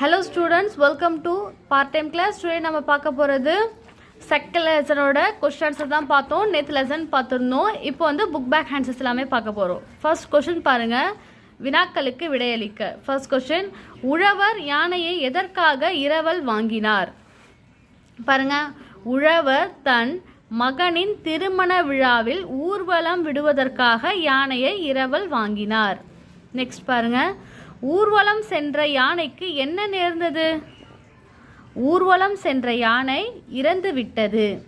Hello students welcome to part time class today நம்ம பார்க்க போகிறது செகண்ட் லெசனோட கொஸ்டின்ஸை தான் பார்த்தோம். நேற்று லெசன் பார்த்துருந்தோம். இப்போ வந்து புக் பேக் ஹேண்ட்ஸஸ் எல்லாமே பார்க்க போகிறோம் ஃபர்ஸ்ட் கொஷின் பாருங்கள் வினாக்களுக்கு விடையளிக்க. ஃபர்ஸ்ட் கொஷின் உழவர் யானையை எதற்காக இரவல் வாங்கினார்? பாருங்க. உழவர் தன் மகனின் திருமண விழாவில் ஊர்வலம் விடுவதற்காக யானையை இரவல் வாங்கினார். நெக்ஸ்ட் பாருங்க. ஊர்வலம் சென்ற யானைக்கு என்ன நேர்ந்தது? ஊர்வலம் சென்ற யானை இறந்து விட்டது.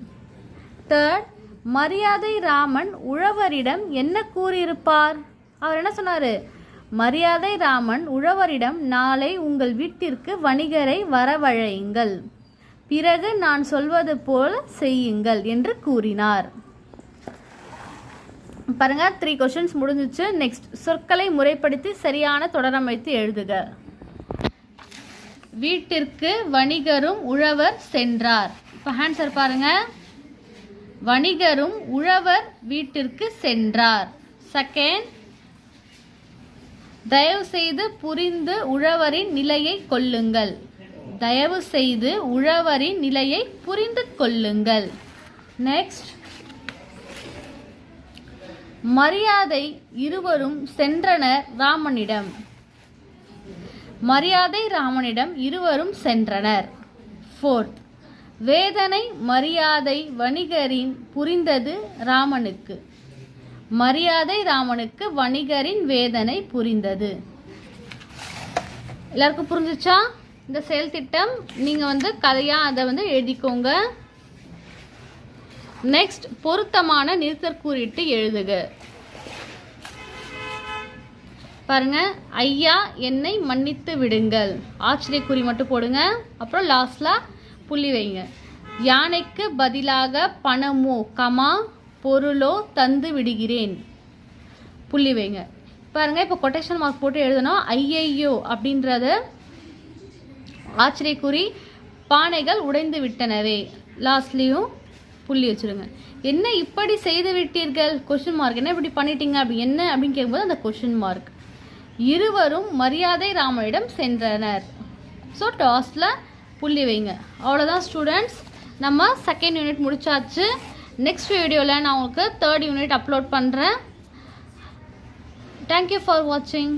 தேர்ட் மரியாதை ராமன் உழவரிடம் என்ன கூறியிருப்பார்? அவர் என்ன சொன்னார்? மரியாதை ராமன் உழவரிடம் நாளை உங்கள் வீட்டிற்கு வணிகரை வரவழையுங்கள். பிறகு நான் சொல்வது போல் செய்யுங்கள் என்று கூறினார். பாருங்க த்ரீ கொஷின்ஸ் முடிஞ்சிச்சு. நெக்ஸ்ட் சொற்களை முறைப்படுத்தி சரியான தொடரமைத்து எழுதுக. வீட்டிற்கு வணிகரும் உழவர் சென்றார். இப்போ ஆன்சர் பாருங்க. வணிகரும் உழவர் வீட்டிற்கு சென்றார். செகண்ட் தயவு செய்து புரிந்து உழவரின் நிலையை கொள்ளுங்கள். தயவு செய்து உழவரின் நிலையை புரிந்து கொள்ளுங்கள். நெக்ஸ்ட் மரியாதை இருவரும் சென்றனர் ராமனிடம். மரியாதை ராமனிடம் இருவரும் சென்றனர். ஃபோர்த் வேதனை மரியாதை வணிகரின் புரிந்தது ராமனுக்கு. மரியாதை ராமனுக்கு வணிகரின் வேதனை புரிந்தது. எல்லாருக்கும் புரிஞ்சிச்சா? இந்த செயல் திட்டம் நீங்கள் வந்து கதையாக அதை வந்து எழுதிக்கோங்க. நெக்ஸ்ட் பொருத்தமான நிறுத்தற்கூறிட்டு எழுதுக. பாருங்க ஐயா என்னை மன்னித்து விடுங்கள். ஆச்சரியக்குறி மட்டும் போடுங்க. அப்புறம் லாஸ்ட்ல புள்ளி வைங்க. யானைக்கு பதிலாக பணமோ கமா பொருளோ தந்து விடுகிறேன். புள்ளி வைங்க. பாருங்க இப்போ கொட்டேஷன் மார்க் போட்டு எழுதணும். ஐயையோ அப்படின்றது ஆச்சரியக்குறி பானைகள் உடைந்து விட்டனவே. லாஸ்ட்லேயும் புள்ளி வச்சுருங்க. என்ன இப்படி செய்து விட்டீர்கள்? கொஷின் மார்க் என்ன இப்படி பண்ணிட்டீங்க அப்படி? என்ன அப்படின்னு கேட்கும்போது அந்த கொஷின் மார்க் இருவரும் மரியாதை ராமனிடம் சென்றனர். ஸோ டாஸில் புள்ளி வைங்க. அவ்வளோதான் ஸ்டூடெண்ட்ஸ் நம்ம செகண்ட் யூனிட் முடிச்சாச்சு. நெக்ஸ்ட் வீடியோவில் நான் உங்களுக்கு தேர்ட் யூனிட் அப்லோட் பண்ணுறேன் தேங்க்யூ ஃபார் வாட்சிங்